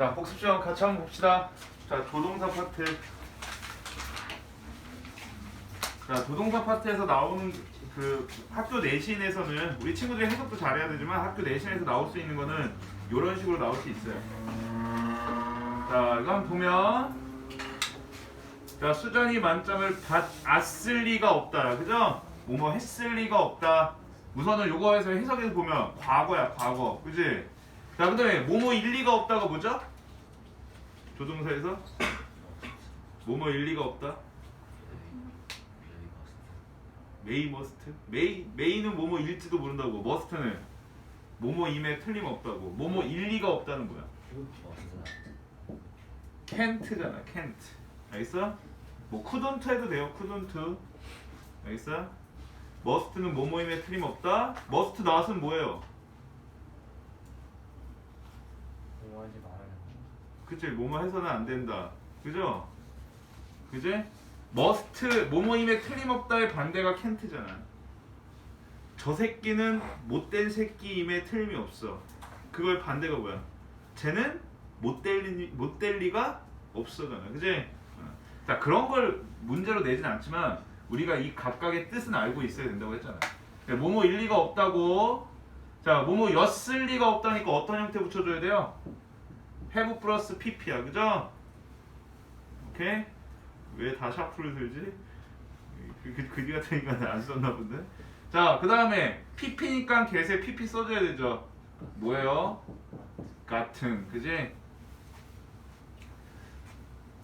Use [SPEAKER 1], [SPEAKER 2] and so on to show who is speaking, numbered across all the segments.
[SPEAKER 1] 자, 복습 시험 같이 한번 봅시다. 자, 조동사 파트. 자, 조동사 파트에서 나오는 그 학교 내신에서는 우리 친구들이 해석도 잘해야 되지만 학교 내신에서 나올 수 있는 거는 이런 식으로 나올 수 있어요. 자, 이거 한번 보면 자, 수전이 만점을 받았을 리가 없다. 그죠? 뭐뭐 했을 리가 없다. 우선은 요거에서 해석해서 보면 과거야, 과거. 그지? 자, 그 다음에 뭐뭐 일리가 없다가 뭐죠? 조동사에서 뭐뭐 일리가 없다. 메이 머스트? 메이 메이는 뭐뭐 일지도 모른다고. 머스트는 뭐뭐 임에 틀림없다고. 뭐뭐 일리가 없다는 거야. 캔트잖아. 캔트. 알겠어? 뭐 쿠던트 해도 돼요. 쿠던트. 알겠어? 머스트는 뭐뭐 임에 틀림없다. 머스트 나왔으면 뭐예요?
[SPEAKER 2] 공부하지 말아요.
[SPEAKER 1] 그치 뭐뭐 해서는 안 된다 그죠? 그지? 머스트 뭐뭐임에 틀림없다의 반대가 캔트잖아 저 새끼는 못된 새끼임에 틀림이 없어 그걸 반대가 뭐야? 쟤는 못될 리, 못될 리가 없어잖아 그지? 어. 자 그런 걸 문제로 내진 않지만 우리가 이 각각의 뜻은 알고 있어야 된다고 했잖아 뭐뭐 일리가 없다고 자 뭐뭐 였을 리가 없다니까 어떤 형태 붙여줘야 돼요? Have 플러스 pp야 그죠? 오케이? 왜 다 샤프를 들지? 그, 그, 그지 같으니까 안 썼나 본데? 자, 그 다음에 pp니까 개세 pp 써줘야 되죠? 뭐예요? 같은, 그지?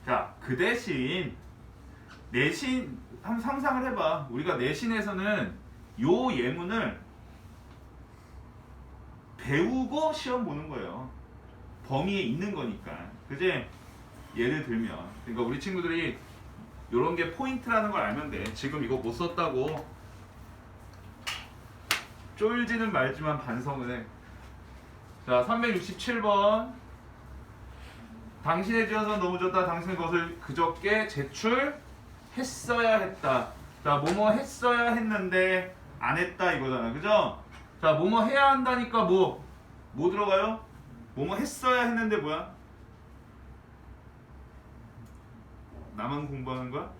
[SPEAKER 1] 자, 그 대신 내신, 한번 상상을 해봐. 우리가 내신에서는 요 예문을 배우고 시험 보는 거예요. 범위에 있는 거니까. 그지? 예를 들면. 그러니까 우리 친구들이 이런 게 포인트라는 걸 알면 돼. 지금 이거 못 썼다고 쫄지는 말지만 반성은 해. 자, 367번. 당신의 지어서 너무 좋다. 당신의 것을 그저께 제출했어야 했다. 자, 뭐뭐 했어야 했는데 안 했다 이거잖아. 그죠? 자, 뭐뭐 해야 한다니까 뭐, 뭐 들어가요? 뭐뭐 했어야 했는데 뭐야? 나만 공부하는 거야?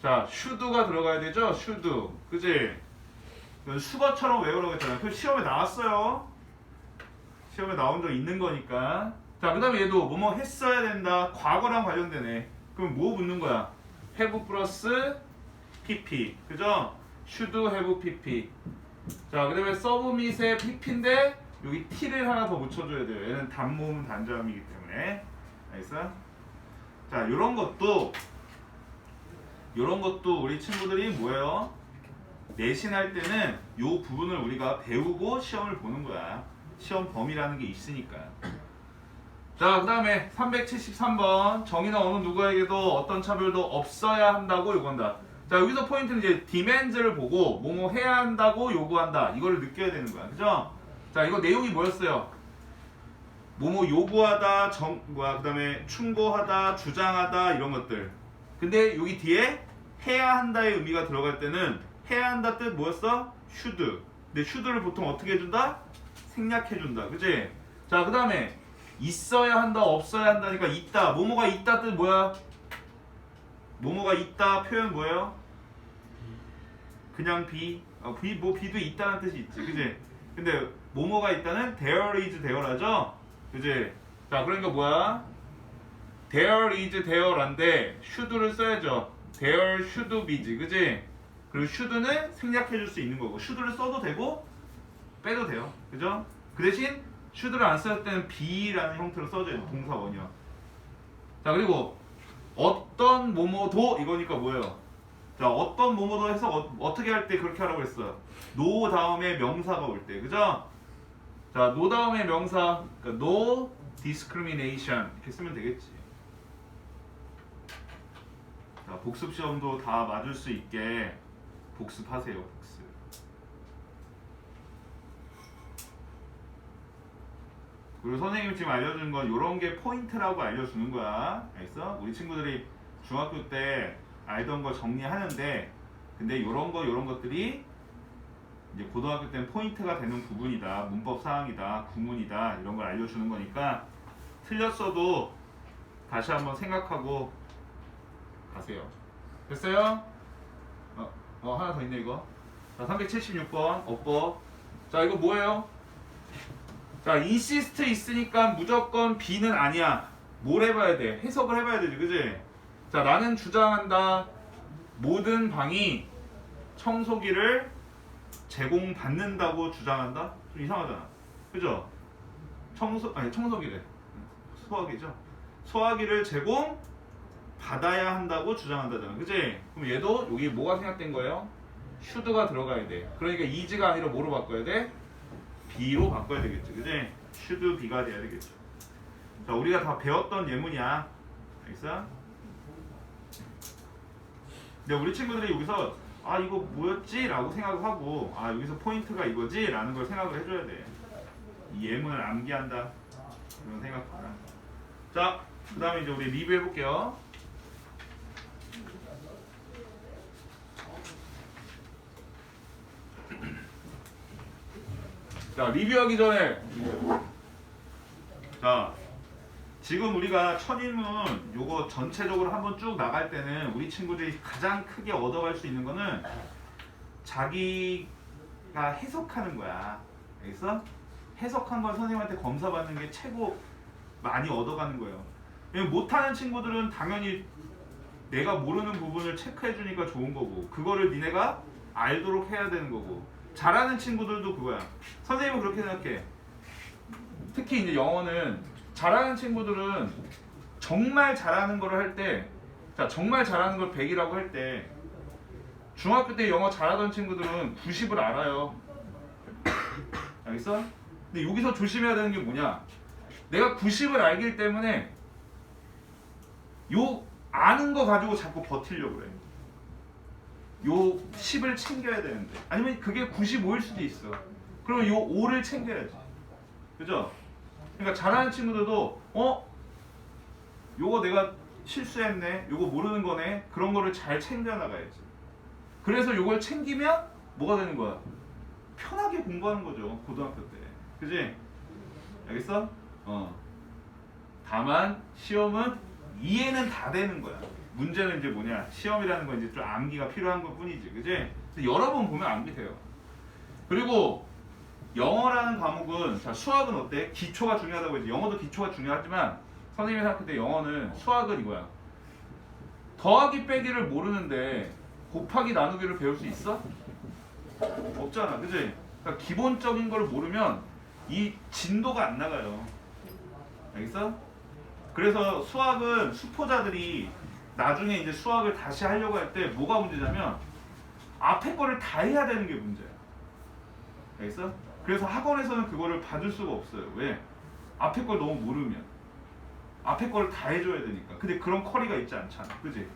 [SPEAKER 1] 자, should가 들어가야 되죠? should. 그지? 수거처럼 외우라고 했잖아요. 그 시험에 나왔어요. 시험에 나온 적 있는 거니까. 자, 그 다음에 얘도 뭐뭐 했어야 된다. 과거랑 관련되네. 그럼 뭐 붙는 거야? have 플러스 pp. 그죠? should have pp. 자, 그 다음에 서브밋의 pp인데 여기 t를 하나 더 붙여줘야 돼요. 얘는 단모음 단자음이기 때문에. 알겠어? 자, 요런 것도 요런 것도 우리 친구들이 뭐예요? 내신할 때는 요 부분을 우리가 배우고 시험을 보는 거야. 시험 범위라는 게 있으니까. 자, 그 다음에 373번. 정의는 어느 누구에게도 어떤 차별도 없어야 한다고 요구한다. 자, 여기서 포인트는 이제 디맨즈를 보고 뭐뭐 해야 한다고 요구한다. 이거를 느껴야 되는 거야. 그죠? 자, 이거 내용이 뭐였어요? 뭐뭐 요구하다, 정, 뭐야, 그 다음에 충고하다, 주장하다, 이런 것들. 근데 여기 뒤에 해야 한다의 의미가 들어갈 때는 해야 한다 뜻 뭐였어? should. 근데 should를 보통 어떻게 해준다? 생략해준다. 그지? 자, 그 다음에 있어야 한다, 없어야 한다니까 있다. 뭐뭐가 있다 뜻 뭐야? 뭐뭐가 있다 표현 뭐예요? 그냥 be. 어, be 뭐 be도 있다는 뜻이 있지. 그지? 근데 뭐뭐가 있다는 there is there라죠? 그지? 자, 그러니까 뭐야? there is there란데 should를 써야죠. there should be지, 그지? 그리고 should는 생략해줄 수 있는 거고 should를 써도 되고 빼도 돼요, 그죠? 그 대신 should를 안 쓸 때는 be라는 형태로 써줘요, 동사 원형. 자, 그리고 어떤 뭐뭐도 이거니까 뭐예요? 자, 어떤 뭐뭐도 해서 어, 떻게 할 때 그렇게 하라고 했어요? no 다음에 명사가 올 때, 그죠? 자, no 다음에 명사, 그러니까 no discrimination 이렇게 쓰면 되겠지. 자, 복습 시험도 다 맞을 수 있게 복습하세요, 복습. 그리고 선생님이 지금 알려주는 건 이런 게 포인트라고 알려주는 거야. 알겠어? 우리 친구들이 중학교 때 알던 거 정리하는데 근데 이런 거 이런 것들이 이제 고등학교 때는 포인트가 되는 부분이다. 문법 사항이다. 구문이다. 이런 걸 알려주는 거니까 틀렸어도 다시 한번 생각하고 가세요. 됐어요? 어, 어 하나 더 있네 이거. 자 376번 업법. 자 이거 뭐예요? 자 인시스트 있으니까 무조건 B는 아니야. 뭘 해봐야 돼? 해석을 해봐야 되지, 그지? 자 나는 주장한다. 모든 방이 청소기를 제공받는다고 주장한다? 좀 이상하잖아. 그죠? 청소 아니 청소기래. 소화기죠. 소화기를 제공 받아야 한다고 주장한다잖아. 그지? 그럼 얘도 여기 뭐가 생략된 거예요? 슈드가 들어가야 돼. 그러니까 이즈가 아니라 뭐로 바꿔야 돼? B로 바꿔야 되겠지. 그지? 슈드 B가 돼야 되겠죠. 자, 우리가 다 배웠던 예문이야. 알겠어? 근데 우리 친구들이 여기서 아 이거 뭐였지? 라고 생각을 하고 아 여기서 포인트가 이거지? 라는 걸 생각을 해줘야 돼. 이 예문을 암기한다. 그런 생각보다. 자, 그 다음에 이제 우리 리뷰 해 볼게요. 자, 리뷰하기 전에 자, 지금 우리가 첫인문 요거 전체적으로 한번 쭉 나갈 때는 우리 친구들이 가장 크게 얻어갈 수 있는 거는 자기가 해석하는 거야. 알겠어? 해석한 걸 선생님한테 검사받는 게 최고 많이 얻어가는 거예요. 못하는 친구들은 당연히 내가 모르는 부분을 체크해 주니까 좋은 거고 그거를 니네가 알도록 해야 되는 거고 잘하는 친구들도 그거야. 선생님은 그렇게 생각해. 특히 이제 영어는 잘하는 친구들은 정말 잘하는 거를 할 때, 자 정말 잘하는 걸 100이라고 할 때, 중학교 때 영어 잘하던 친구들은 90을 알아요. 알겠어? 근데 여기서 조심해야 되는 게 뭐냐? 내가 90을 알기 때문에 요 아는 거 가지고 자꾸 버틸려고 그래. 요 10을 챙겨야 되는데 아니면 그게 95일 수도 있어. 그러면 요 5를 챙겨야지. 그죠? 그러니까 잘하는 친구들도 어? 요거 내가 실수했네. 요거 모르는 거네. 그런 거를 잘 챙겨 나가야지. 그래서 요걸 챙기면 뭐가 되는 거야? 편하게 공부하는 거죠. 고등학교 때. 그지? 알겠어? 어. 다만 시험은 이해는 다 되는 거야. 문제는 이제 뭐냐? 시험이라는 건 이제 좀 암기가 필요한 것 뿐이지. 그지? 여러 번 보면 암기 돼요. 그리고 영어라는 과목은 자 수학은 어때? 기초가 중요하다고 했지. 영어도 기초가 중요하지만 선생님이 생각할 때 영어는 수학은 이거야. 더하기 빼기를 모르는데 곱하기 나누기를 배울 수 있어? 없잖아, 그지? 그러니까 기본적인 걸 모르면 이 진도가 안 나가요. 알겠어? 그래서 수학은 수포자들이 나중에 이제 수학을 다시 하려고 할 때 뭐가 문제냐면 앞에 거를 다 해야 되는 게 문제야. 알겠어? 그래서 학원에서는 그거를 받을 수가 없어요. 왜? 앞에 걸 너무 모르면 앞에 거를 다 해줘야 되니까. 근데 그런 커리가 있지 않잖아. 그지?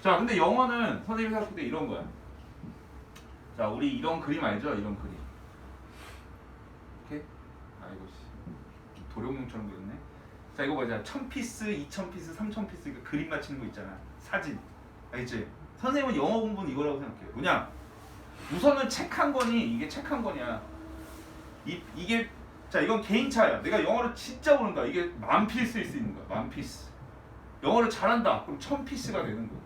[SPEAKER 1] 자, 근데 영어는 선생님이 생각할 때 이런 거야. 자, 우리 이런 그림 알죠? 이런 그림. 오케이? 아이고 씨. 도룡뇽처럼 그렸네. 자, 이거 보자. 1000피스, 2000피스, 3000피스 이거 그림 맞히는 거 있잖아. 사진. 알겠지? 선생님은 영어 공부는 이거라고 생각해. 뭐냐? 우선은 책 한 권이 이게 책 한 권이야. 이 이게 자 이건 개인차야. 내가 영어를 진짜 모른다. 이게 만 피스일 수 있는 거야. 만 피스. 영어를 잘한다. 그럼 천 피스가 되는 거야.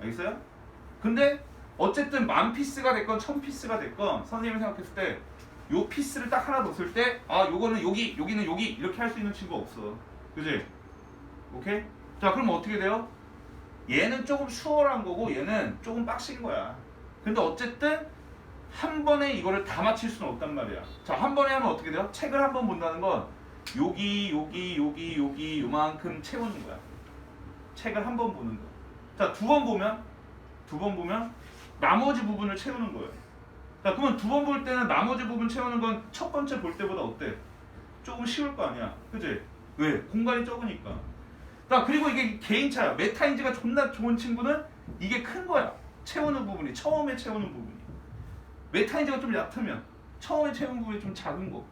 [SPEAKER 1] 알겠어요? 근데 어쨌든 만 피스가 됐건 천 피스가 됐건 선생님이 생각했을 때 요 피스를 딱 하나 넣었을 때 아 요거는 여기 여기는 여기 이렇게 할 수 있는 친구가 없어. 그지? 오케이? 자 그럼 어떻게 돼요? 얘는 조금 수월한 거고 얘는 조금 빡신 거야. 근데 어쨌든 한 번에 이거를 다 맞힐 수는 없단 말이야. 자, 한 번에 하면 어떻게 돼요? 책을 한 번 본다는 건 여기, 여기, 여기, 여기 요만큼 채우는 거야. 책을 한 번 보는 거. 자, 두 번 보면 두 번 보면 나머지 부분을 채우는 거예요. 자, 그러면 두 번 볼 때는 나머지 부분 채우는 건 첫 번째 볼 때보다 어때? 조금 쉬울 거 아니야. 그지? 왜? 공간이 적으니까. 자, 그리고 이게 개인차야. 메타인지가 존나 좋은 친구는 이게 큰 거야. 채우는 부분이 처음에 채우는 부분이. 메타인지가 좀 얕으면 처음에 채우는 부분이 좀 작은 거.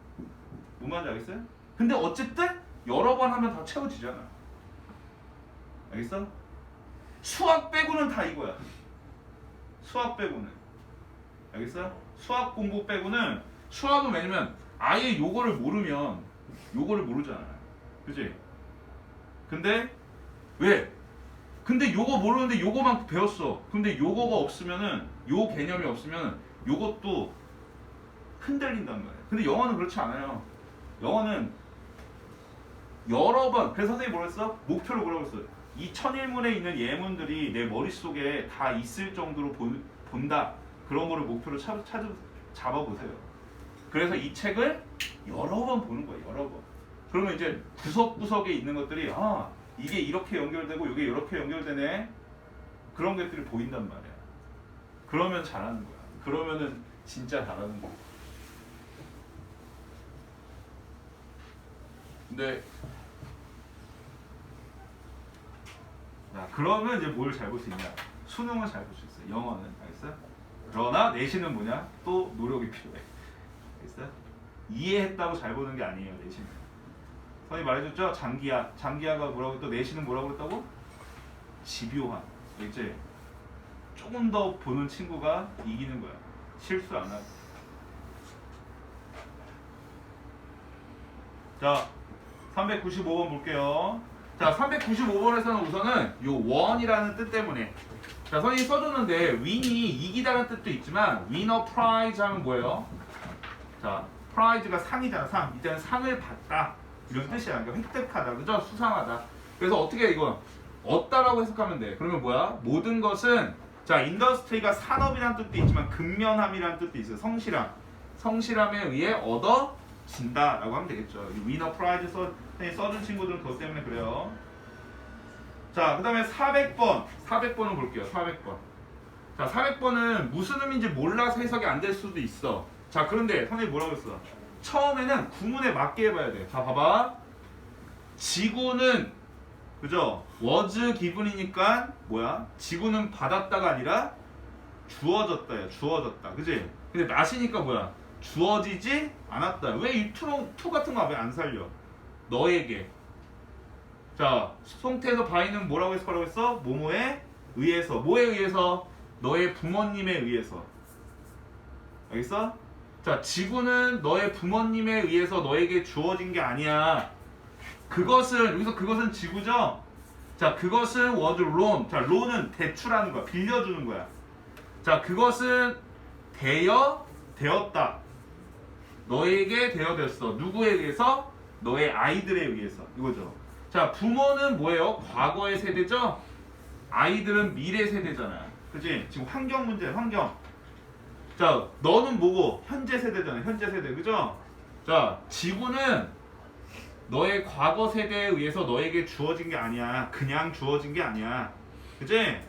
[SPEAKER 1] 뭔 말인지 알겠어요? 근데 어쨌든 여러 번 하면 다 채워지잖아. 알겠어? 수학 빼고는 다 이거야. 수학 빼고는. 알겠어? 수학 공부 빼고는 수학은 왜냐면 아예 요거를 모르면 요거를 모르잖아. 그지? 근데 왜? 근데 요거 모르는데 요거만 배웠어. 근데 요거가 없으면은 요 개념이 없으면 요것도 흔들린단 말이야. 근데 영어는 그렇지 않아요. 영어는 여러 번 그래서 선생님이 뭐라 했어? 목표를 뭐라고 했어? 이 천일문에 있는 예문들이 내 머릿속에 다 있을 정도로 본, 본다. 그런 거를 목표로 찾, 찾, 잡아보세요. 그래서 이 책을 여러 번 보는 거예요. 여러 번. 그러면 이제 구석구석에 있는 것들이 아 이게 이렇게 연결되고 이게 이렇게 연결되네. 그런 것들이 보인단 말이야. 그러면 잘하는 거야. 그러면은 진짜 잘하는 거야. 근데 자, 그러면 이제 뭘 잘 볼 수 있냐? 수능은 잘 볼 수 있어. 영어는 알겠어? 그러나 내신은 뭐냐? 또 노력이 필요해. 알겠어? 이해했다고 잘 보는 게 아니에요 내신은. 선생님 말해줬죠? 장기하. 장기하가 뭐라고 또 내신은 뭐라고 그랬다고? 집요함. 알겠지? 조금 더 보는 친구가 이기는 거야. 실수 안 하고. 자, 395번 볼게요. 자, 395번에서는 우선은 요 원이라는 뜻 때문에 자, 선생님이 써줬는데 윈이 이기다는 뜻도 있지만 위너 프라이즈 하면 뭐예요? 자, 프라이즈가 상이잖아, 상. 이때는 상을 받다. 이런 뜻이야. 그러니까 획득하다. 그죠? 수상하다. 그래서 어떻게 이거 얻다라고 해석하면 돼. 그러면 뭐야? 모든 것은 자, 인더스트리가 산업이라는 뜻도 있지만 근면함이라는 뜻도 있어요. 성실함. 성실함에 의해 얻어진다라고 하면 되겠죠. 이 위너 프라이즈 써, 써준 친구들은 그것 때문에 그래요. 자, 그 다음에 400번. 400번을 볼게요. 400번. 자, 400번은 무슨 의미인지 몰라서 해석이 안 될 수도 있어. 자, 그런데 선생님 뭐라고 했어? 처음에는 구문에 맞게 해봐야 돼. 자, 봐봐. 지구는 그죠? was given이니까 뭐야? 지구는 받았다가 아니라 주어졌다야. 주어졌다. 그지? 근데 마시니까 뭐야? 주어지지 않았다. 왜이 투, 투 같은 거 왜 안 살려? 너에게. 자, 송태에서 바이는 뭐라고 해석하라고 했어? 모모에 의해서. 뭐에 의해서? 너의 부모님에 의해서. 알겠어? 자, 지구는 너의 부모님에 의해서 너에게 주어진 게 아니야. 그것은 여기서 그것은 지구죠. 자, 그것은 was. 자, loan은 대출하는 거야. 빌려주는 거야. 자, 그것은 되어 되었다. 너에게 되어졌어. 누구에 의해서? 너의 아이들에 의해서. 이거죠. 자, 부모는 뭐예요? 과거의 세대죠. 아이들은 미래 세대잖아. 그지? 지금 환경 문제, 환경. 자, 너는 뭐고? 현재 세대잖아. 현재 세대. 그죠? 자, 지구는 너의 과거 세대에 의해서 너에게 주어진 게 아니야. 그냥 주어진 게 아니야. 그지?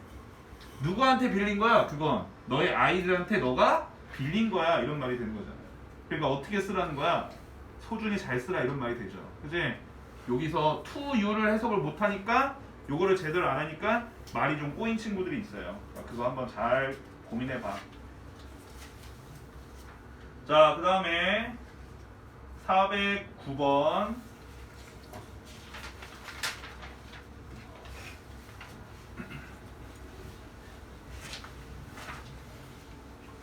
[SPEAKER 1] 누구한테 빌린 거야? 그건 너의 아이들한테 너가 빌린 거야. 이런 말이 되는 거잖아. 그러니까 어떻게 쓰라는 거야? 소중히 잘 쓰라 이런 말이 되죠. 그지? 여기서 to you를 해석을 못 하니까 요거를 제대로 안 하니까 말이 좀 꼬인 친구들이 있어요. 그거 한번 잘 고민해 봐. 자, 그 다음에 409번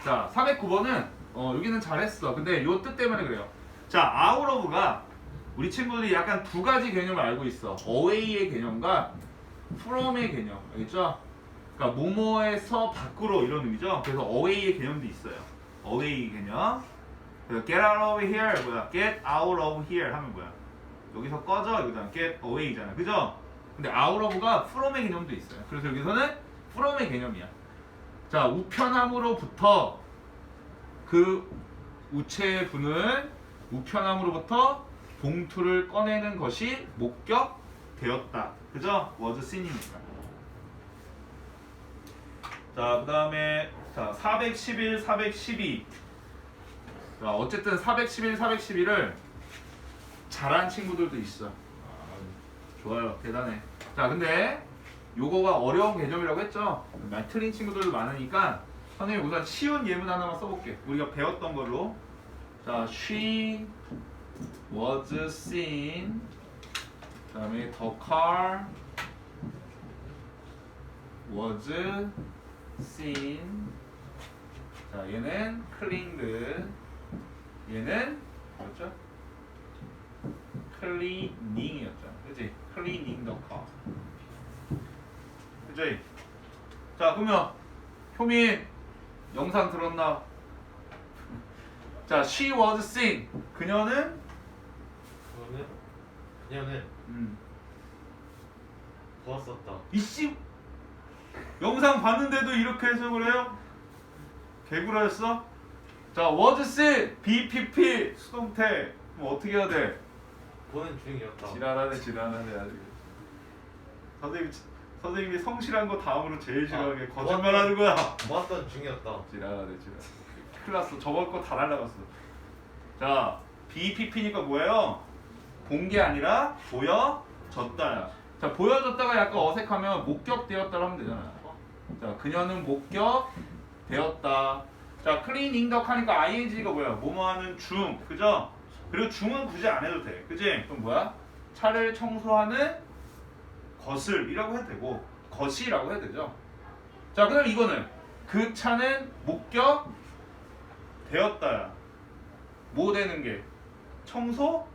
[SPEAKER 1] 자, 409번은 어, 여기는 잘했어. 근데 요 뜻 때문에 그래요. 자, of가 우리 친구들이 약간 두 가지 개념을 알고 있어. away의 개념과 from의 개념. 알겠죠? 그러니까 뭐뭐에서 밖으로 이런 의미죠. 그래서 away의 개념도 있어요. away 개념. 그래서 get out of here 뭐야? get out of here 하면 뭐야? 여기서 꺼져 이거잖아. get away잖아. 그죠? 근데 out of가 from의 개념도 있어요. 그래서 여기서는 from의 개념이야. 자, 우편함으로부터 그 우체의 분은 우편함으로부터 봉투를 꺼내는 것이 목격되었다. 그죠? was seen이니까. 자, 그 다음에 자, 411, 412. 자, 어쨌든 411, 412를 잘한 친구들도 있어. 아, 좋아요. 대단해. 자, 근데 요거가 어려운 개념이라고 했죠? 말 틀린 친구들도 많으니까 선생님 우선 쉬운 예문 하나만 써볼게. 우리가 배웠던 걸로. 자, she was seen. 그다음에 the car was seen. 자, 얘는 cleaned. 얘는 뭐였죠? 클리닝이었잖아. 그지? 클리닝 더 카. 그지? 자, 그러면 효민 영상 들었나? 자, she was seen. 그녀는
[SPEAKER 2] 그거는 그녀는
[SPEAKER 1] 음.
[SPEAKER 2] 보았었다.
[SPEAKER 1] 이씨 영상 봤는데도 이렇게 해석을 해요? 개구라였어? 자, was seen BPP 수동태. 그럼 어떻게 해야 돼?
[SPEAKER 2] 보는 중이었다.
[SPEAKER 1] 지랄하네 지랄하네 아주 선생님 선생님이 성실한 거 다음으로 제일 싫어하는 게
[SPEAKER 2] 아,
[SPEAKER 1] 거짓말하는 거야
[SPEAKER 2] 보았던 중이었다.
[SPEAKER 1] 지랄하네 지랄 큰일 났어 저번 거 다 날라갔어 자 BPP니까 뭐예요? 본 게 아니라 보여졌다야 자 보여졌다가 약간 어색하면 목격되었다로 하면 되잖아 자 그녀는 목격되었다 자 클리닝 덕 하니까 ing가 뭐야 뭐뭐 하는 중 그죠? 그리고 중은 굳이 안 해도 돼 그지? 그럼 뭐야? 차를 청소하는 것을이라고 해도 되고 것이라고 해도 되죠. 자 그다음 이거는 그 차는 목격 되었다야 뭐 되는 게? 청소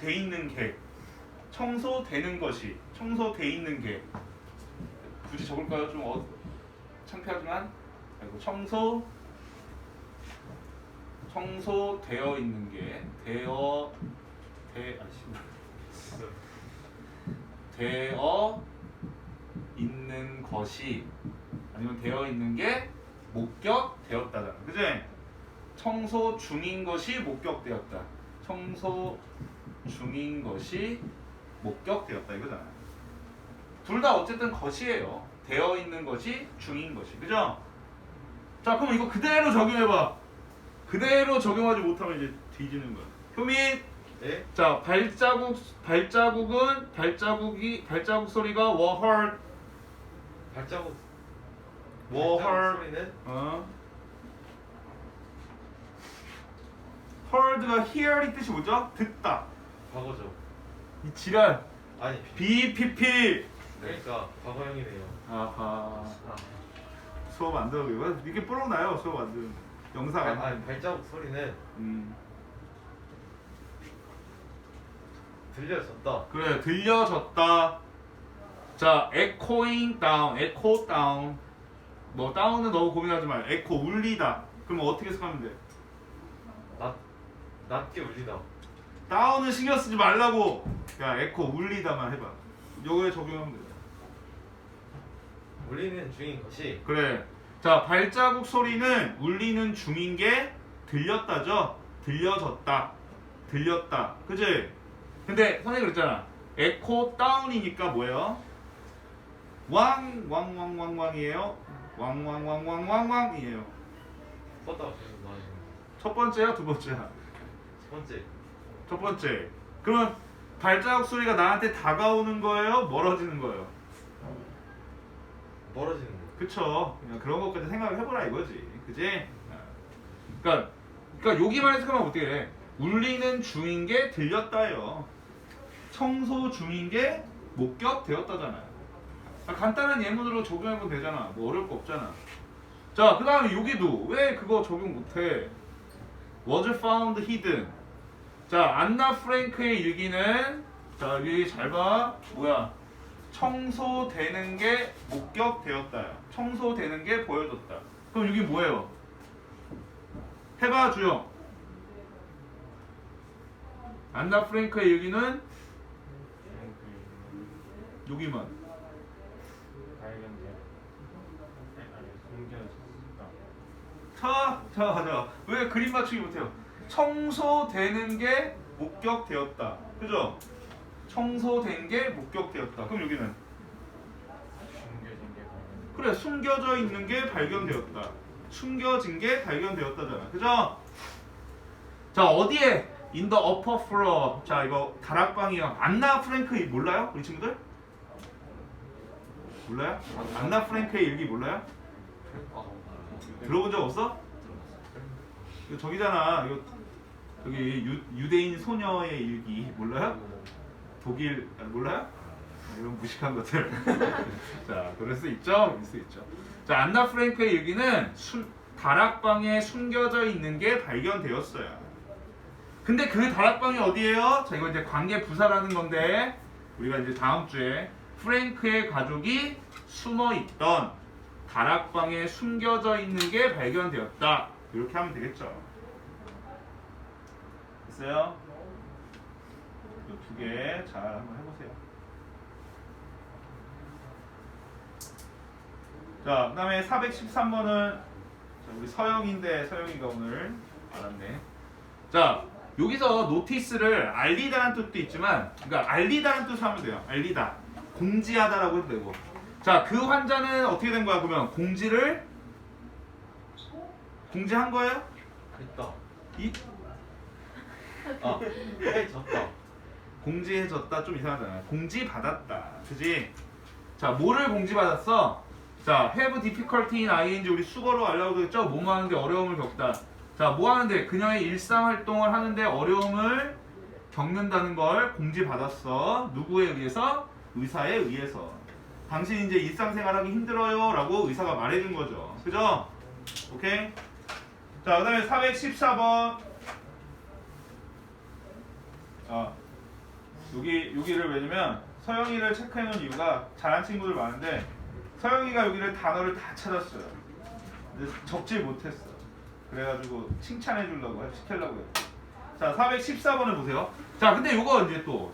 [SPEAKER 1] 돼 있는 게. 청소 되는 것이. 청소 돼 있는 게. 굳이 적을까요? 좀 어, 창피하지만. 청소. 청소되어 있는 게. 되어 되 아씨 되어 있는 것이 아니면 되어 있는 게 목격되었다잖아. 그지? 청소 중인 것이 목격되었다. 청소 중인 것이 목격되었다 이거잖아. 둘 다 어쨌든 것이에요. 되어 있는 것이 중인 것이. 그죠? 자, 그럼 이거 그대로 적용해 봐. 그대로 적용하지 못하면 이제 뒤지는 거야. 효민
[SPEAKER 2] 네?
[SPEAKER 1] 자 발자국 발자국은 발자국이 발자국 소리가 heard
[SPEAKER 2] 발자국.
[SPEAKER 1] heard
[SPEAKER 2] 소리는
[SPEAKER 1] 어 heard가 hear이 뜻이 뭐죠? 듣다
[SPEAKER 2] 과거죠.
[SPEAKER 1] 이 지랄
[SPEAKER 2] 아니
[SPEAKER 1] BPP
[SPEAKER 2] 그러니까 과거형이네요.
[SPEAKER 1] 아하
[SPEAKER 2] 아,
[SPEAKER 1] 수업 안 이거 이게 뽀록 나요 수업 안 들으면 영상
[SPEAKER 2] 발,
[SPEAKER 1] 안
[SPEAKER 2] 아니 발자국 소리는
[SPEAKER 1] 음.
[SPEAKER 2] 들려졌다.
[SPEAKER 1] 그래 들려졌다. 자 echoing down echo down. 뭐 다운은 너무 고민하지 마 에코 울리다. 그럼 어떻게 해석하면 돼?
[SPEAKER 2] 낮 낮게 울리다.
[SPEAKER 1] 다운은 신경 쓰지 말라고. 야 에코 울리다만 해봐. 요거에 적용하면 돼.
[SPEAKER 2] 울리는 중인 것이
[SPEAKER 1] 그래. 자 발자국 소리는 울리는 중인 게 들렸다죠? 들려졌다. 들렸다. 그지 근데 선생님 그랬잖아 에코 다운이니까 뭐예요 왕 왕 왕 왕 왕이에요 왕 왕 왕 왕 왕 왕이에요
[SPEAKER 2] 썼다가 계속 나와요.
[SPEAKER 1] 첫 번째야 두 번째야
[SPEAKER 2] 첫 번째
[SPEAKER 1] 첫 번째 그러면 발자국 소리가 나한테 다가오는 거예요 멀어지는 거예요
[SPEAKER 2] 멀어지는 거.
[SPEAKER 1] 그쵸. 그냥 그런 것까지 생각을 해보라 이거지. 그지? 그러니까, 그러니까 여기만 해석하면 어떻게 해? 울리는 중인 게 들렸다요. 청소 중인 게 목격되었다잖아요. 아, 간단한 예문으로 적용해보면 되잖아. 뭐 어려울 거 없잖아. 자, 그 다음에 여기도 왜 그거 적용 못해? was found hidden. 자, 안나 프랭크의 일기는 자, 여기 잘 봐. 뭐야? 청소되는 게 목격되었다. 청소되는 게 보여졌다. 그럼 여기 뭐예요? 해봐 주영. 안나 프랭크의 일기는 여기만.
[SPEAKER 3] 발견돼요. 아니 숨겨졌다.
[SPEAKER 1] 자, 자, 가자. 왜 그림 맞추기 못해요? 청소되는 게 목격되었다. 그죠? 청소된 게 목격되었다. 그럼 여기는
[SPEAKER 3] 숨겨진 게 발견.
[SPEAKER 1] 그래 숨겨져 있는 게 발견되었다. 숨겨진 게 발견되었다잖아. 그죠? 자 어디에 in the upper floor. 자 이거 다락방이야. 안나 프랭크 몰라요? 우리 친구들? 몰라요? 안나 프랭크의 일기 몰라요? 들어본 적 없어? 이거 저기잖아. 이거 저기 유, 유대인 소녀의 일기 몰라요? 독일 아, 몰라요? 아, 이런 무식한 것들. 자, 그럴 수 있죠. 그럴 수 있죠. 자, 안나 프랭크의 일기는 숨, 다락방에 숨겨져 있는 게 발견되었어요. 근데 그 다락방이 어디예요? 자 이거 이제 관계 부사라는 건데 우리가 이제 다음 주에 프랭크의 가족이 숨어 있던 다락방에 숨겨져 있는 게 발견되었다. 이렇게 하면 되겠죠. 됐어요? 두개 잘 한번 해보세요. 자, 그 다음에 413번은 우리 서영인데 서영이가 오늘 알았네. 자, 여기서 노티스를 알리다라는 뜻도 있지만, 그러니까 알리다라는 뜻을 하면 돼요. 알리다, 공지하다라고 해도 되고. 자, 그 환자는 어떻게 된 거야? 그러면 공지를 공지한 거예요?
[SPEAKER 2] 했다.
[SPEAKER 1] 이
[SPEAKER 2] 아, 해졌다.
[SPEAKER 1] 공지해줬다 좀 이상하잖아. 공지 받았다. 그지? 자, 뭐를 공지 받았어? 자, have difficulty in ing 우리 수거로 알려고 했죠? 뭐뭐 하는데 어려움을 겪다. 자, 뭐 하는데 그녀의 일상 활동을 하는데 어려움을 겪는다는 걸 공지 받았어. 누구에 의해서? 의사에 의해서. 당신 이제 일상생활하기 힘들어요라고 의사가 말해준 거죠. 그죠? 오케이? 자, 그다음에 414번. 아, 여기 여기를 왜냐면 서영이를 체크해 놓은 이유가 잘한 친구들 많은데 서영이가 여기를 단어를 다 찾았어요. 근데 적지 못했어. 그래가지고 칭찬해 주려고 해, 시키려고 해. 자, 414번을 보세요. 자, 근데 요거 이제 또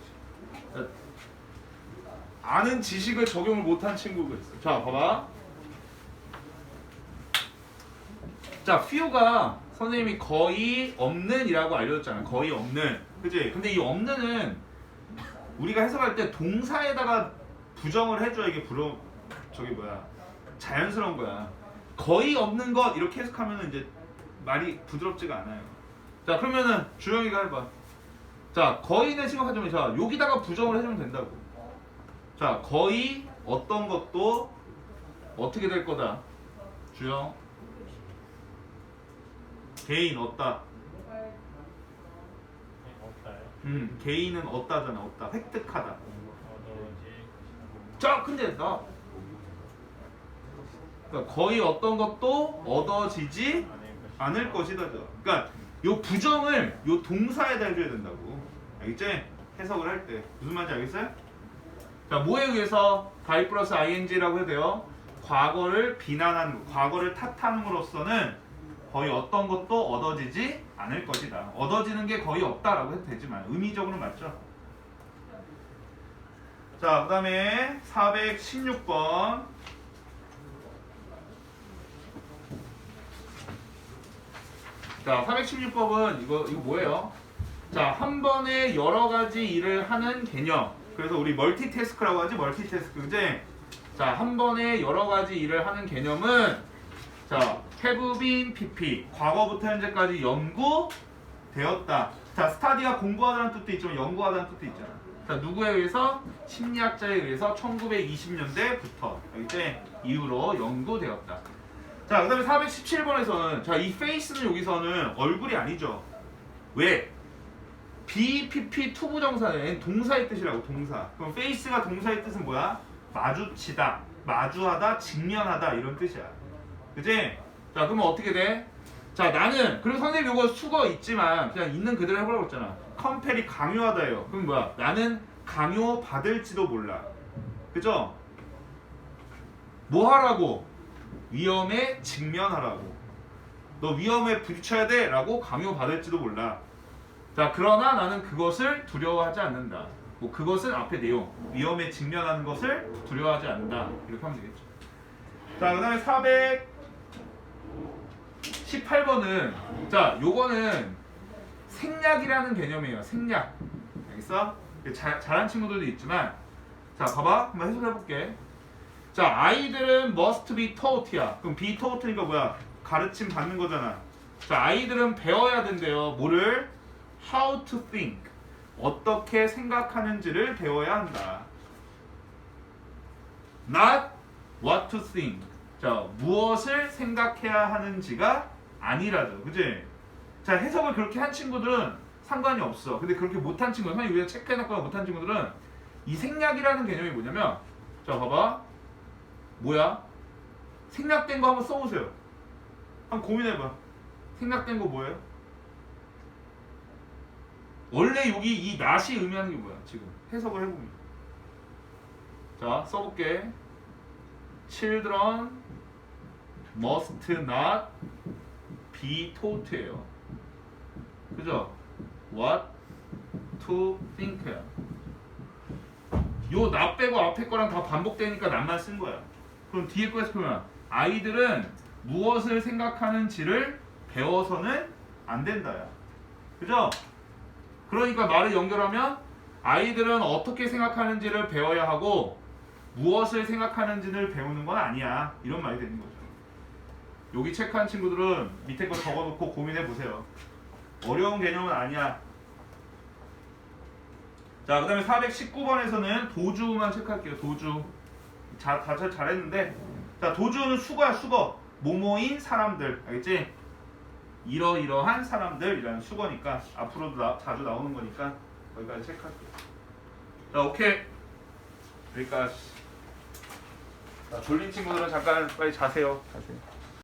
[SPEAKER 1] 아는 지식을 적용을 못한 친구가 있어. 자, 봐봐. 자, few가 선생님이 거의 없는이라고 알려줬잖아. 거의 없는. 그지? 근데 이 없는은 우리가 해석할 때 동사에다가 부정을 해줘야 이게 불어 저기 뭐야 자연스러운 거야. 거의 없는 것 이렇게 해석하면 이제 말이 부드럽지가 않아요. 자 그러면은 주영이가 해봐. 자 거의는 생각하자면 자 여기다가 부정을 해주면 된다고. 자 거의 어떤 것도 어떻게 될 거다. 주영. 개인.
[SPEAKER 3] 없다요.
[SPEAKER 1] 음 개인은 없다잖아. 없다. 획득하다. 자, 근데 나 그러니까 거의 어떤 것도 얻어지지 않을 것이다. 그러니까 요 부정을 요 동사에다 해줘야 된다고. 알겠지? 해석을 할 때 무슨 말인지 알겠어요? 자, 뭐에 의해서 바이 플러스 ing라고 해도 돼요. 과거를 비난하는, 과거를 탓함으로써는 거의 어떤 것도 얻어지지 않을 것이다. 얻어지는 게 거의 없다라고 해도 되지만 의미적으로 맞죠? 자, 그 다음에 416번. 자, 416법은 이거, 이거 뭐예요? 자, 한 번에 여러 가지 일을 하는 개념. 그래서 우리 멀티태스크라고 하지, 멀티태스크. 그지? 자, 한 번에 여러 가지 일을 하는 개념은 자, been pp. 과거부터 현재까지 연구되었다. 자, 스타디가 공부하다는 뜻도 있지만 연구하다는 뜻도 있잖아. 자, 누구에 의해서? 심리학자에 의해서 1920년대부터 이때 이후로 연구되었다. 자, 그 다음에 417번에서는 자, 이 페이스는 여기서는 얼굴이 아니죠. 왜? BPP 투부정사는 동사의 뜻이라고 동사. 그럼 페이스가 동사의 뜻은 뭐야? 마주치다, 마주하다, 직면하다 이런 뜻이야. 그지? 자, 그러면 어떻게 돼? 자, 나는 그리고 선생님 이거 수거 있지만 그냥 있는 그대로 해보라고 했잖아. 컴펠이 강요하다예요. 그럼 뭐야? 나는 강요 받을지도 몰라. 그죠? 뭐 하라고? 위험에 직면하라고. 너 위험에 부딪혀야 돼 라고 강요 받을지도 몰라. 자, 그러나 나는 그것을 두려워하지 않는다. 뭐 그것은 앞에 내용. 위험에 직면하는 것을 두려워하지 않는다. 이렇게 하면 되겠죠. 자, 그 다음에 418번은 자, 요거는 생략이라는 개념이에요. 생략. 알겠어? 잘, 잘한 친구들도 있지만 자, 봐봐. 한번 해석해 볼게. 자, 아이들은 must be taught야. 그럼 be taught니까 뭐야? 가르침 받는 거잖아. 자, 아이들은 배워야 된대요. 뭐를? How to think. 어떻게 생각하는지를 배워야 한다. not what to think. 자, 무엇을 생각해야 하는지가 아니라죠. 그지? 자, 해석을 그렇게 한 친구들은 상관이 없어. 근데 그렇게 못한 친구들, 선생님 우리가 체크해놨거나 못한 친구들은 이 생략이라는 개념이 뭐냐면, 자, 봐봐. 뭐야? 생략된 거 한번 써보세요. 한번 고민해봐. 생략된 거 뭐예요? 원래 여기 이 not이 의미하는 게 뭐야? 지금 해석을 해보면 자 써볼게. Children must not be taught예요. 그죠? What to think야. 요 나 빼고 앞에 거랑 다 반복되니까 나만 쓴 거야. 그럼 뒤에 거에서 보면 아이들은 무엇을 생각하는지를 배워서는 안 된다야. 그죠? 그러니까 말을 연결하면 아이들은 어떻게 생각하는지를 배워야 하고 무엇을 생각하는지를 배우는 건 아니야. 이런 말이 되는 거죠. 여기 체크한 친구들은 밑에 거 적어놓고 고민해 보세요. 어려운 개념은 아니야. 자, 그 다음에 419번에서는 도주만 체크할게요. 도주. 자, 다들 잘했는데. 자, 도주는 수거야, 수거. 모모인 사람들. 알겠지? 이러이러한 사람들이라는 수거니까 앞으로도 나- 자주 나오는 거니까 거기까지 체크할게요. 자, 오케이. 여기까지. 자, 졸린 친구들은 잠깐 빨리 자세요. 자세요.